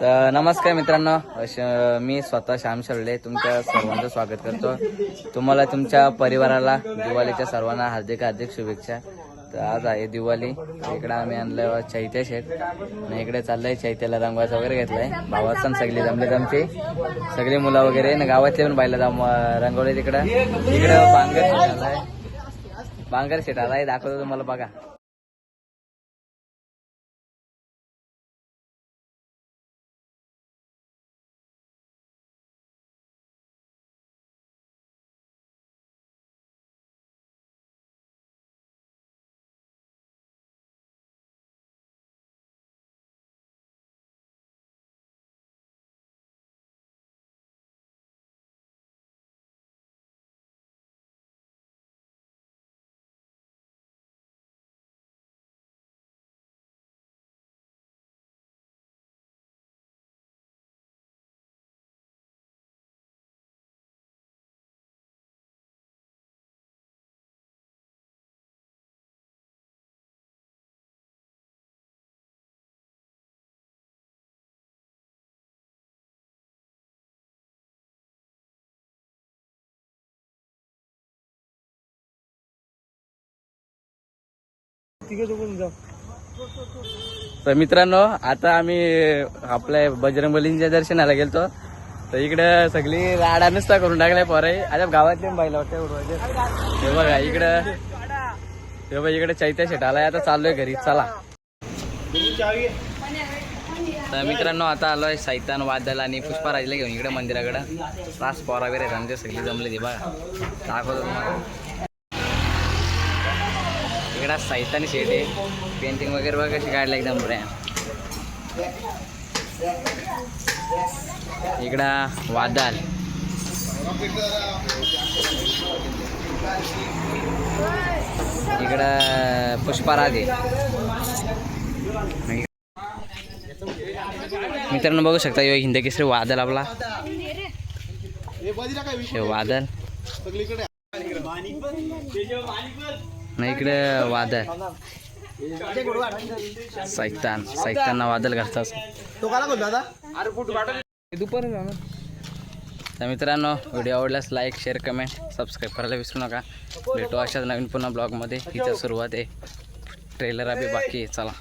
तर नमस्कार मित्रांनो मी स्वतः श्याम शर्ले तुमच्या सर्वांचं स्वागत करतो. तुम्हाला तुमच्या परिवाराला दिवाळीच्या सर्वांना हार्दिक हार्दिक शुभेच्छा. तर आज आहे दिवाळी. इकडे आम्ही आणलं चैत्या शेत आणि इकडे चाललंय चैत्याला रंगवायचं वगैरे घेतलंय. भावात पण सगळी जमले जमते सगळी मुलं वगैरे. न गावातले पण बायला जम रंगवले तिकडं. इकडं बांगर शेट आलाय. बांगर शेट आलाय. दाखवतो तुम्हाला बघा. तर मित्रांनो आता आम्ही आपल्या बजरंगबलींच्या दर्शनाला गेलतो. तर इकडे सगळी राडा नुसता करून टाकलाय पोराई आता गावातले बाईला वाटते हे बघा इकडं. हे बघा इकडे चैत्या शेट आलाय. आता चाललोय घरी. चला. तर मित्रांनो आता आलोय सैतान वादल आणि पुष्पाराजला घेऊन इकडे मंदिराकडं. तास पोरा वगैरे आहेत आमचे सगळी जमले ते बघा. दाखवतो तुम्हाला. इकडं सैतानी शेट आहे. पेंटिंग वगैरे बघा कशी काढलं एकदम बऱ्या. इकडं वादल इकडं पुष्पाराधे. मित्रांनो बघू शकता यो हिंद केसरी वादल आपला. हे वादल नाही इकडे वादळ सैतान सैतानना वादळ घालतात. दुपार तर मित्रांनो व्हिडिओ आवडल्यास लाईक शेअर कमेंट सबस्क्राईब करायला विसरू नका. भेटू अशाच नवीन पुन्हा ब्लॉगमध्ये हिचं सुरुवात आहे. ट्रेलर अभि बाकी आहे. चला.